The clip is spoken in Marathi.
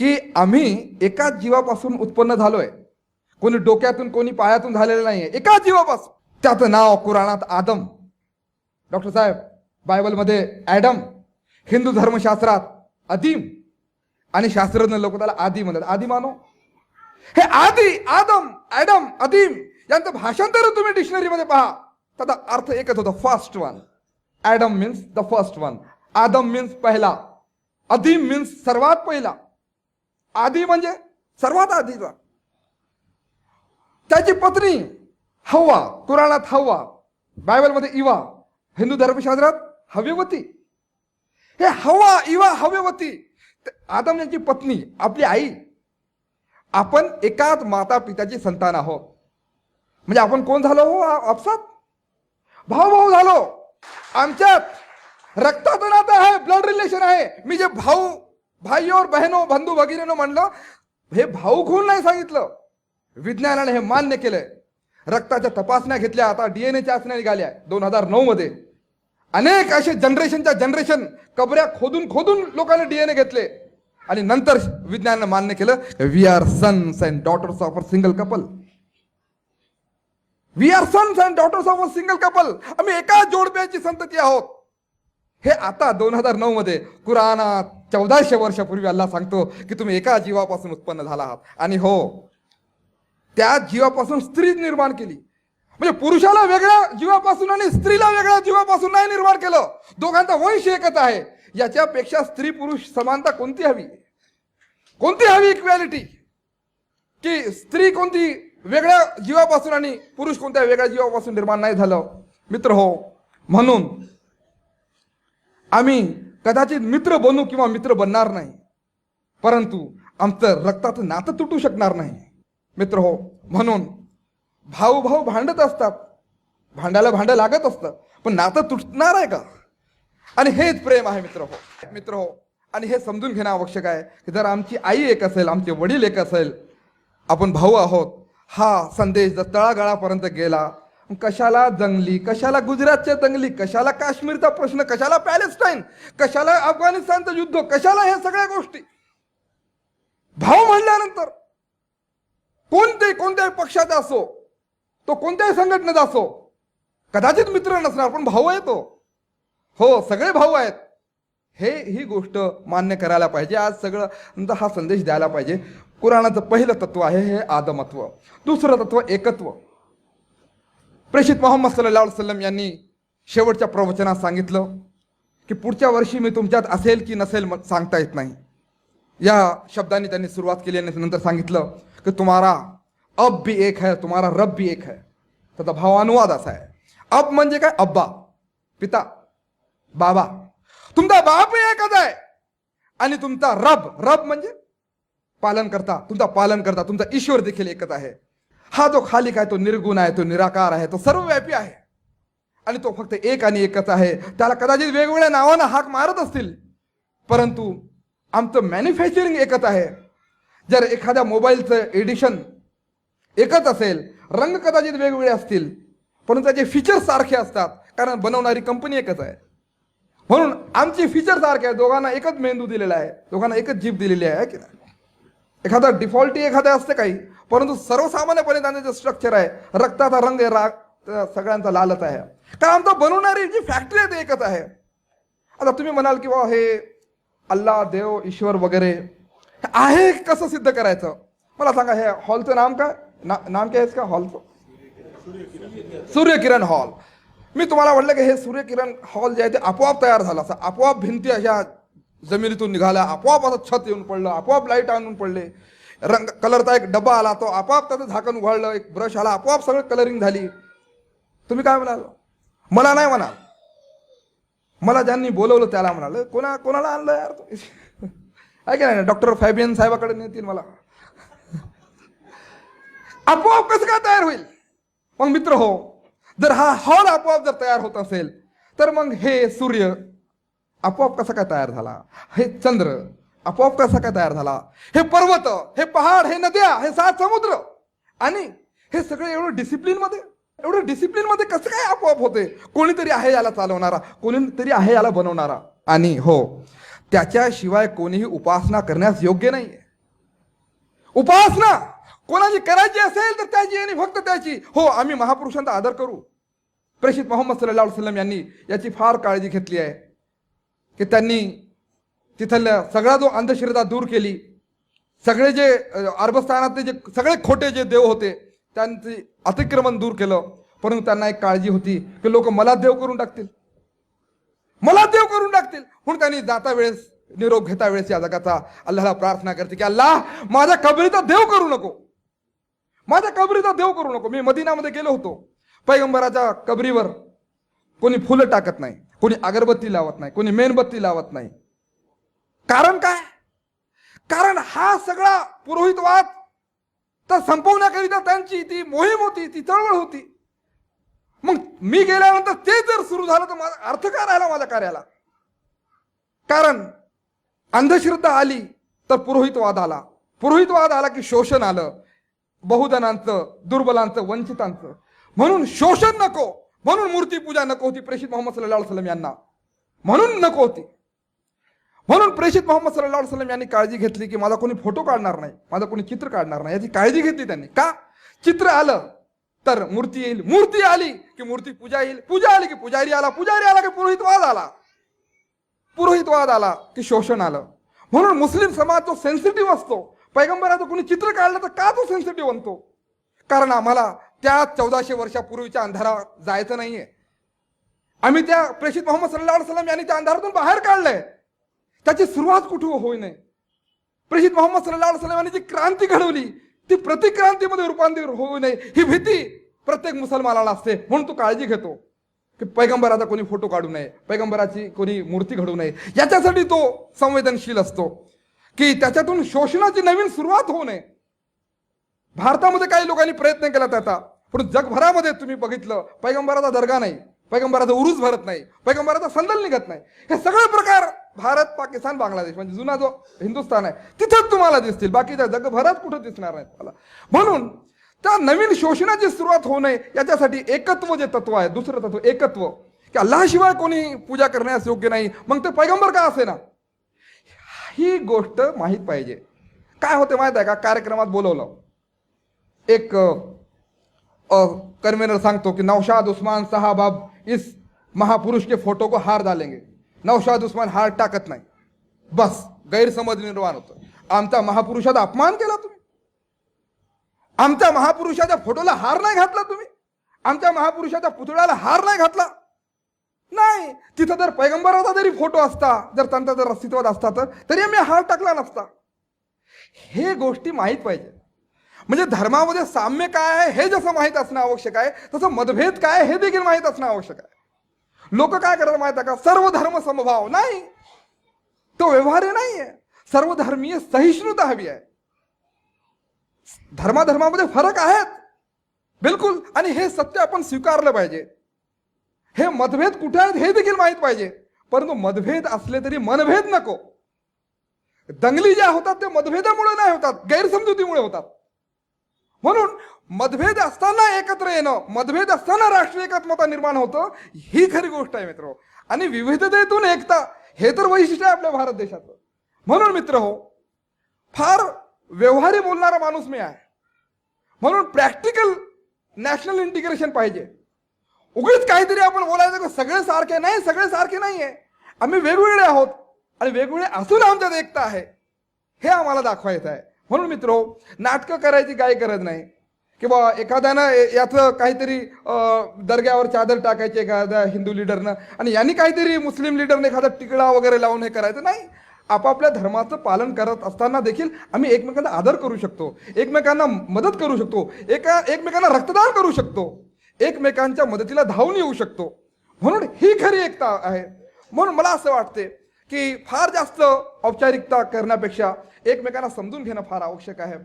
की आम्ही एकाच जीवापासून उत्पन्न झालोय. कोणी डोक्यातून कोणी पायातून झालेलं नाहीये. एकाच जीवापासून. त्याचं नाव कुराणात आदम. डॉक्टर साहेब बायबलमध्ये ॲडम हिंदू धर्मशास्त्रात अदिम आणि शास्त्रज्ञ लोक त्याला आदी म्हणतात. आदी मानो. हे आदी आदम ॲडम अदिम यांचं भाषांतर तुम्ही डिक्शनरीमध्ये पहा. त्याचा अर्थ एकच होता first one Adam means the first one Adam means पहिला. अदिम मीन्स सर्वात पहिला. आधी म्हणजे सर्वात आधीचा त्याची पत्नी हव्वा कुराणात हव्वा बायबलमध्ये इवा हिंदू धर्मशास्त्रात हव्यवती. हे हवा इवा हव्यवती. आदम यांची पत्नी आपली आई. आपण एकाच माता पित्याची संतान आहोत. म्हणजे आपण कोण झालो हो? आपसात. भाऊ भाऊ झालो. आमच्यात रक्ताचं नातं आहे ब्लड रिलेशन आहे. मी जे भाऊ भाई और बहिनो बंधू भगिनीनो म्हणलं हे भाऊ खून नाही सांगितलं. विज्ञानाने हे मान्य केलंय. रक्ताच्या तपासण्या घेतल्या आता डीएनए चाचण्या निघाल्या दोन हजार नऊ मध्ये. अनेक असे जनरेशनच्या जनरेशन कबऱ्या खोदून खोदून लोकांनी डीएनए घेतले. आणि नंतर विज्ञानानं मान्य केलं we are sons and daughters of a single couple we are sons and daughters of a single couple आम्ही एका जोडप्याची संतती आहोत. हे आता दोन हजार नऊ मध्ये कुराणात चौदाशे वर्षापूर्वी अल्ला सांगतो की तुम्ही एका जीवापासून उत्पन्न झाला आहात. आणि हो त्या जीवापासून स्त्री निर्माण केली. म्हणजे पुरुषाला वेगळ्या जीवापासून आणि स्त्रीला वेगळ्या जीवापासून नाही निर्माण केलं. दोघांचा वंश एकच आहे. याच्यापेक्षा स्त्री पुरुष समानता कोणती हवी? कोणती हवी इक्वॅलिटी की स्त्री कोणती वेगळ्या जीवापासून आणि पुरुष कोणत्या वेगळ्या जीवापासून निर्माण नाही झालं? मित्र हो म्हणून आम्ही कदाचित मित्र बनू किंवा मित्र बनणार नाही परंतु आमचं रक्ताचं नातं तुटू शकणार नाही. मित्र हो म्हणून भाऊ भाऊ भांडत असतात. भांडायला भांडं लागत असतं पण नातं तुटणार आहे का? आणि हेच प्रेम आहे मित्र हो. मित्र हो आणि हे समजून घेणं आवश्यक आहे की जर आमची आई एक असेल आमचे वडील एक असेल आपण भाऊ आहोत हा संदेश जर तळागाळापर्यंत गेला कशाला जंगली कशाला गुजरातच्या जंगली कशाला काश्मीरचा प्रश्न कशाला पॅलेस्टाईन कशाला अफगाणिस्तानचं युद्ध कशाला ह्या सगळ्या गोष्टी? भाऊ म्हणल्यानंतर कोणते कोणत्याही पक्षाचा असो तो कोणत्याही संघटनेत असो कदाचित मित्र नसणार पण भाऊ आहे तो हो सगळे भाऊ आहेत. हे ही गोष्ट मान्य करायला पाहिजे. आज सगळं हा संदेश द्यायला पाहिजे. कुराणाचं पहिलं तत्व आहे हे आदमत्व. दुसरं तत्व एकत्व. प्रेषित मोहम्मद सल्ला सल्लम यांनी शेवटच्या प्रवचनात सांगितलं की पुढच्या वर्षी मी तुमच्यात असेल की नसेल सांगता येत नाही. या शब्दांनी त्यांनी सुरुवात केली आणि नंतर सांगितलं की तुम्हारा अब भी एक है तुम्हारा रब भी एक है. त्याचा भावानुवाद असा आहे. अब म्हणजे काय? अब्बा पिता बाबा. तुमचा बाप एकच आहे. आणि तुमचा रब रब म्हणजे पालन करता तुमचा पालन करता तुमचा ईश्वर देखील एकच आहे. हा जो खालिक आहे तो निर्गुण आहे तो निराकार आहे तो सर्वव्यापी आहे. आणि तो फक्त एक आणि एकच आहे. त्याला कदाचित वेगवेगळ्या नावानं हाक मारत असतील. परंतु आमचं मॅन्युफॅक्चरिंग एकच आहे. जर एखाद्या मोबाईलचं एडिशन एकच असेल रंग कदाचित वेगवेगळे असतील परंतु त्याचे फीचर्स सारखे असतात कारण बनवणारी कंपनी एकच आहे. म्हणून आमचे फीचर सारखे आहे दोघांना एकच मेंदू दिलेला आहे दोघांना एकच जीप दिलेली आहे की नाही? एखादा डिफॉल्टी एखादा असते काही परंतु सर्वसामान्यपणे त्यांचं जे स्ट्रक्चर आहे रक्ताचा रंग आहे राग सगळ्यांचा लालच आहे. कारण आमचं बनवणारी जी फॅक्टरी आहे ते एकच आहे. आता तुम्ही म्हणाल की बा हे अल्लाह देव ईश्वर वगैरे आहे कसं सिद्ध करायचं? मला सांगा हे हॉलचं नाम काय? ना, नाम काय आहे का हॉलचं? सूर्यकिरण हॉल. मी तुम्हाला म्हटलं की हे सूर्यकिरण हॉल जे आहे ते आपोआप तयार झालं असं आपोआप भिंती अशा जमिनीतून निघाला आपोआप असं छत येऊन पडलं आपोआप लाइट आणून पडले. रंग कलरचा एक डबा आला तो आपोआप त्याचं झाकण उघडलं एक ब्रश आला आपोआप सगळं कलरिंग झाली. तुम्ही काय म्हणाल? मला नाही म्हणाल. मला ज्यांनी बोलवलं त्याला म्हणाल. कोणा कोणाला आणलं यार तुम्ही? आहे की नाही? डॉक्टर फॅबियन साहेबाकडे नेतील मला. आपोआप कसं काय तयार होईल? मग मित्र हो जर हा हॉल आपोआप जर तयार होत असेल तर मग हे सूर्य आपोआप कसा काय तयार झाला? हे चंद्र आपोआप कसा काय तयार झाला? हे पर्वत हे पहाड हे नद्या हे सात समुद्र आणि हे सगळे एवढं डिसिप्लिनमध्ये एवढं डिसिप्लिनमध्ये कसं काय आपोआप होते? कोणीतरी आहे याला चालवणारा कोणीतरी आहे याला बनवणारा? आणि हो त्याच्याशिवाय कोणीही उपासना करण्यास योग्य नाही उपासना कोणाची करायची असेल तर त्याची आणि फक्त त्याची. हो आम्ही महापुरुषांचा आदर करू. प्रेषित मोहम्मद सल्लल्लाहु अलैहि यांनी याची फार काळजी घेतली आहे. की त्यांनी तिथल्या सगळा जो अंधश्रद्धा दूर केली सगळे जे अरबस्थानातले जे सगळे खोटे जे देव होते त्यांचे अतिक्रमण दूर केलं. परंतु त्यांना एक काळजी होती की लोक मला देव करून टाकतील. मला देव करून टाकतील. म्हणून त्यांनी जाता वेळेस निरोप घेता वेळेस या जगाचा अल्लाला प्रार्थना करते की अल्लाह माझ्या कबरीचा देव करू नको. माझ्या कबरीचा देव करू नको. मी मदिनामध्ये गेलो होतो. पैगंबराच्या कबरीवर कोणी फुलं टाकत नाही. कोणी अगरबत्ती लावत नाही कोणी मेणबत्ती लावत नाही. कारण काय? कारण हा सगळा पुरोहितवाद तर संपवण्याकरिता त्यांची ती मोहीम होती ती चळवळ होती. मग मी गेल्यानंतर ते जर सुरू झालं तर माझा अर्थ काय राहिला माझ्या कार्याला? कारण अंधश्रद्धा आली तर पुरोहितवाद आला. पुरोहितवाद आला की शोषण आलं. बहुजनांचं दुर्बलांचं वंचितांचं. म्हणून शोषण नको. म्हणून मूर्तीपूजा नको होती प्रेषित मोहम्मद सल्ला सलम यांना. म्हणून नको होती. म्हणून प्रेषित मोहम्मद सल्ला सलम यांनी काळजी घेतली की माझा कोणी फोटो काढणार नाही माझा कोणी चित्र काढणार नाही याची काळजी घेतली त्यांनी. का? चित्र आलं तर मूर्ती येईल मूर्ती आली की मूर्ती पूजा येईल पूजा आली की पुजारी आला पुजारी आला की पुरोहितवाद आला. पुरोहितवाद आला की शोषण आलं. म्हणून मुस्लिम समाज जो सेन्सिटिव्ह असतो. पैगंबराचं कोणी चित्र काढलं तर का तो सेन्सिटिव्ह बनतो? कारण आम्हाला त्या चौदाशे वर्षापूर्वीच्या अंधारात जायचं नाहीये. आम्ही त्या प्रेषित मोहम्मद सल्ला सलम यांनी त्या अंधारातून बाहेर काढलंय. त्याची सुरुवात कुठे होई नये प्रेषित मोहम्मद सल्ला सलम यांनी जी क्रांती घडवली ती प्रतिक्रांतीमध्ये रूपांतर होऊ नये ही भीती प्रत्येक मुसलमानाला असते. म्हणून तो काळजी घेतो. की पैगंबराचा कोणी फोटो काढू नये पैगंबराची कोणी मूर्ती घडू नये याच्यासाठी तो संवेदनशील असतो. की त्याच्यातून शोषणाची नवीन सुरुवात होऊ नये. भारतामध्ये काही लोकांनी प्रयत्न केला त्याचा. पण जगभरामध्ये तुम्ही बघितलं पैगंबराचा दर्गा नाही पैगंबराचा उरूस भरत नाही पैगंबराचा संदल निघत नाही. हे सगळे प्रकार भारत पाकिस्तान बांगलादेश म्हणजे जुना जो हिंदुस्थान आहे तिथंच तुम्हाला दिसतील. बाकीच्या जगभरात कुठं दिसणार नाही मला? म्हणून त्या नवीन शोषणाची सुरुवात होऊ नये याच्यासाठी एकत्व जे तत्व आहे दुसरं तत्व एकत्व. की अल्लाशिवाय कोणी पूजा करण्यास योग्य नाही. मग ते पैगंबर का असे ना ही गोष्ट माहीत पाहिजे. काय होते माहीत आहे का? कार्यक्रमात बोलवलं. एक कन्वेनर सांगतो की नौशाद उस्मान साहबाब इस महापुरुष के फोटो को हार डालेंगे. नौशाद उस्मान हार टाकत नाही. बस गैरसमज निर्माण होतो. आमचा महापुरुषाचा अपमान केला तुम्ही. आमच्या महापुरुषाच्या फोटोला हार नाही घातला तुम्ही. आमच्या महापुरुषाच्या पुतळ्याला हार नाही घातला. नाही तिथं जर पैगंबराचा जरी फोटो असता जर त्यांचा जर अस्तित्वात असता तर तरी आम्ही हार टाकला नसता. हे गोष्टी माहीत पाहिजे. म्हणजे धर्मामध्ये साम्य काय आहे हे जसं माहीत असणं आवश्यक आहे तसं मतभेद काय हे देखील माहीत असणं आवश्यक आहे. लोक काय करतात माहीत आहे का? सर्व धर्म समभाव नाही. तो व्यवहार्य आहे सर्वधर्मीय सहिष्णुता हवी आहे. धर्माधर्मामध्ये फरक आहेत. बिलकुल. आणि हे सत्य आपण स्वीकारलं पाहिजे. हे मतभेद कुठे आहेत हे देखील माहीत पाहिजे. परंतु मतभेद असले तरी मनभेद नको. दंगली ज्या होतात ते मतभेदामुळे नाही होतात. गैरसमजुतीमुळे होतात. म्हणून मतभेद असताना एकत्र येणं मतभेद असताना राष्ट्रीय एकात्मता निर्माण होतं ही खरी गोष्ट आहे मित्र. आणि विविधतेतून एकता हे तर वैशिष्ट्य आहे आपल्या भारत देशाचं. म्हणून मित्र हो फार व्यवहारी बोलणारा माणूस मी आहे. म्हणून प्रॅक्टिकल नॅशनल इंटिग्रेशन पाहिजे. उगीच काहीतरी आपण बोलायचं सगळे सारखे नाही सगळे सारखे नाही आहे आम्ही वेगवेगळे आहोत आणि वेगवेगळे असून आमच्यात एकता आहे. हे आम्हाला दाखवायचं आहे. म्हणून मित्र नाटकं करायची काही गरज नाही. किंवा एखाद्यानं याचं काहीतरी दर्ग्यावर चादर टाकायची एखाद्या हिंदू लिडरनं आणि यांनी काहीतरी मुस्लिम लिडरने एखादा टिकळा वगैरे लावून हे करायचं. नाही आपापल्या धर्माचं पालन करत असताना देखील आम्ही एकमेकांना आदर करू शकतो. एकमेकांना मदत करू शकतो. एका एकमेकांना रक्तदान करू शकतो. एकमेकांच्या मदतीला धावून येऊ शकतो. म्हणून ही खरी एकता आहे. म्हणून मला असं वाटते की फार जास्त औपचारिकता करण्यापेक्षा एकमेकांना समजून घेणं फार आवश्यक आहे.